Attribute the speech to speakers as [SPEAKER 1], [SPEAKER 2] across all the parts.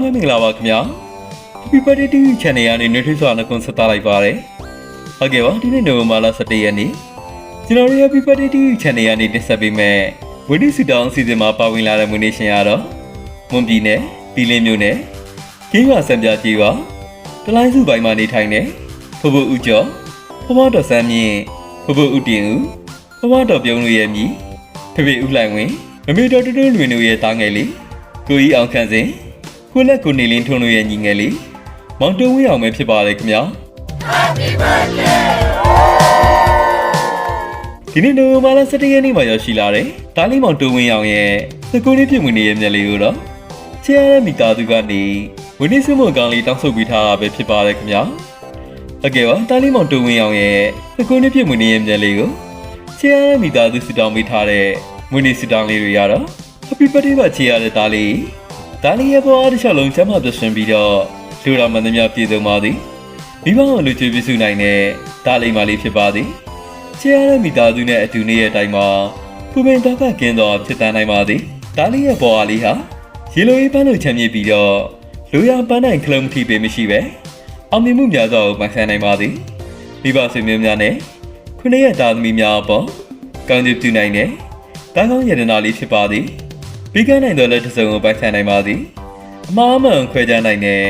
[SPEAKER 1] မင်္ဂလာပါခင်ဗျာ Happy Birthday to you Channel ကနေနှွေးထွေးစွာနှုတ်ခွန်းဆက်သလိုက်ပါတယ်ဟုတ်ကဲ့ပါဒီနေ့နိုဝင်ဘာလ17ရက်နေ့ကျွန်တော်တို့ Happy Birthday to you Channel ကနေတင်ဆက်ပေးမယ်ဝိနည်းစီတောင်းအစီအစဉ်မှာပါဝင်လာတဲ့မွေးနေ့ရှင်ကတော့မွန်ပြည်နယ်ပြည်လင်းမြို့နယ်ကင်းရွာစံပြကြီးပါတလိုင်းစုပိုင်းမှာနေထိုင်တဲ့ဖဖဦးကျော်ဖဖတော်ဆန်းမြင့်ဖဖဦးတင်ဦးဖဖတော်ပြုံးလို့ရဲ့မြည်ဖဖေဦးလှိုင်ဝင်းမမေတော်တူတူလွင်တို့ရဲ့တားငယ်လေးကိုကြီးအောင်ခန့်စင် ကိုလက်ကိုနေလင်းထွန်းတို့ရဲ့ညီငယ်လေးမောင်တုံးဝင်းအောင်ပဲဖြစ်ပါတယ်ခင်ဗျာဒီနေ့နိုဝင်ဘာလ17ရက်နေ့မှာရောက်ရှိလာတဲ့တားလီမောင်တူဝင်းအောင်ရဲ့သကူလေးပြည်မွေနေရဲ့မျက်လေးကိုတော့ချဲရတဲ့မိသားစုကနေဝင်းနေစမွန်ကောင်လေးတောင်းဆိုပေးထားတာပဲဖြစ်ပါတယ်ခင်ဗျာဟုတ်ကဲ့ပါတားလီမောင်တူဝင်းအောင်ရဲ့သကူလေးပြည်မွေနေရဲ့မျက်လေးကိုချဲရတဲ့မိသားစုစတောင်းပေးထားတဲ့မွေနေစတောင်းလေးတွေရတော့ Happy birthday ပါချေရတဲ့တားလေး တားလေးရဲ့ဘဝတစ်လျှောက်လုံးကျမ်းမာပြည့်စုံပြီးတော့လူတော်မန္တများပြည်စုံပါသည်မိဘအောင်လူချွေးပြစုနိုင်တဲ့တားလေးမလေးဖြစ်ပါသည်ချဲရတဲ့မိသားစုနဲ့အတူနေတဲ့အတိုင်းမှာပူပင်တော့ကကင်းတော့ဖြစ်တန်းနိုင်ပါသည်ဒါလေးရဲ့ပေါ်အားလေးဟာရေလိုရေးပန်းလို့ချမ်းမြေ့ပြီးတော့လူရပန်းနိုင်ခလုံးမထီပေမရှိပဲအောင်မြင်မှုများစွာကိုပိုင်ဆိုင်နိုင်ပါသည်မိဘဆွေမျိုးများနဲ့ခုနှစ်ရက်သားသမီးများအပေါ်ကောင်းကျိုးပြုနိုင်တဲ့တာကောင်းရတနာလေးဖြစ်ပါသည် ပြီးကနိုင်သောလက်တစ်စုံကိုပိုင်ဆိုင်နိုင်ပါသည်အမှားအမှန်ခွဲခြားနိုင်တဲ့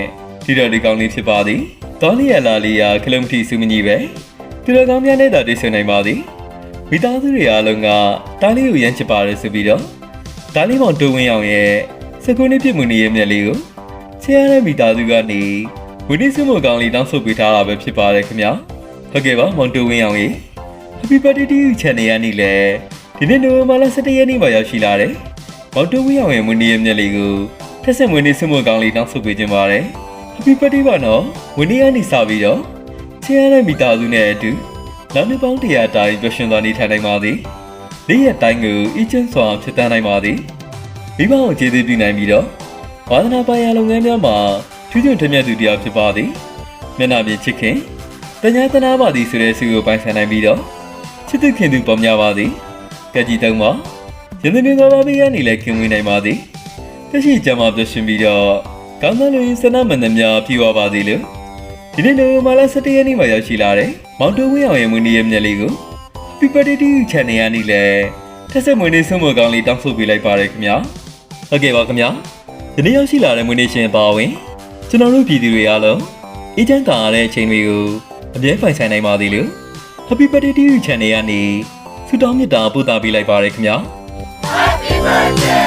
[SPEAKER 1] ဒီတော်လေးကောင်းလေးဖြစ်ပါသည်တော်လေးရလာလေးရာခလုံးမထီစုမညီပဲသူတော်ကောင်းများနဲ့တာတွေ့ဆုံနိုင်ပါသည်မိသားစုတွေအားလုံးကတားလေးကိုရမ်းချစ်ပါတယ်ဆိုပြီးတော့တားလေးမောင်တိုးဝင်းအောင်ရဲ့စကုန်းလေးပြစ်မှုနေရဲ့မျက်လေးကိုချဲရတဲ့မိသားစုကနေဝိနည်းစုမကောင်းလေးတောင်းဆိုပေးထားတာပဲဖြစ်ပါတယ်ခင်ဗျာဟုတ်ကဲ့ပါမောင်တိုးဝင်းအောင်ရေ Happy birthday to you channel ရနေလေဒီနေ့နိုဝင်ဘာလ17ရက်နေ့မှာရောက်ရှိလာတယ် မောင်တိုးဝင်းအောင်ရဲ့မွေးနေ့ရဲ့မျက်လေးကိုထက်ဆက်မွေးနေ့စုမကောင်းလေးတောင်းဆိုပေးခြင်းပါတယ် Happy birthday ပါနော်ဝင်းနေ့ကနေစပြီးတော့ချစ်ရတဲ့မိသားစုနဲ့အတူနောက်နှစ်ပေါင်းတရာတိုင်ပျော်ရွှင်စွာနေထိုင်နိုင်ပါသည်။နေ့ရက်တိုင်းကိုအကျဉ်းစွာဖြစ်တန်းနိုင်ပါသည်။မိဘကိုကျေးဇူးပြုနိုင်ပြီးတော့ဝါသနာပိုင်ရလုပ်ငန်းများမှာချွတ်ချွတ်ထက်မြက်သူတရားဖြစ်ပါသည်။မျက်နှာပြင်ချစ်ခင်တညာတနာပါသည်ဆိုတဲ့ဆုကိုပိုင်ဆိုင်နိုင်ပြီးတော့ချစ်သူခင်သူပေါ်များပါသည်။ကကြီးတုံးမှာ ရင်းနှီးမြတ်ပါပေးရနေလဲခင်ဝင်နိုင်ပါသည်။တရှိကြမှာပျော်ရွှင်ပြီးတော့ကောင်းသောလူရင်းစနမန္တများပြည့်ဝပါသည်လို့ဒီနေ့နိုဝင်ဘာလ17ရက်နေ့မှာရောက်ရှိလာတဲ့မောင်တိုးဝင်းအောင်ရဲ့မွေးနေ့ရဲ့မျက်လေးကို Happy Birthday to you channel ရနေလဲထက်ဆက်မွေးနေ့ဆုံးမကောင်းလေးတောင်းဆိုပေးလိုက်ပါတယ်ခင်ဗျာဟုတ်ကဲ့ပါခင်ဗျာဒီနေ့ရောက်ရှိလာတဲ့မွေးနေ့ရှင်ပါဝင်ကျွန်တော်တို့ပြည်သူတွေအားလုံးအေးချမ်းသာရတဲ့အချိန်တွေကိုအမြဲပိုင်ဆိုင်နိုင်ပါသေးလို့ Happy Birthday to you channel ရနေဆုတောင်းမေတ္တာပို့သပေးလိုက်ပါတယ်ခင်ဗျာ
[SPEAKER 2] Happy birthday!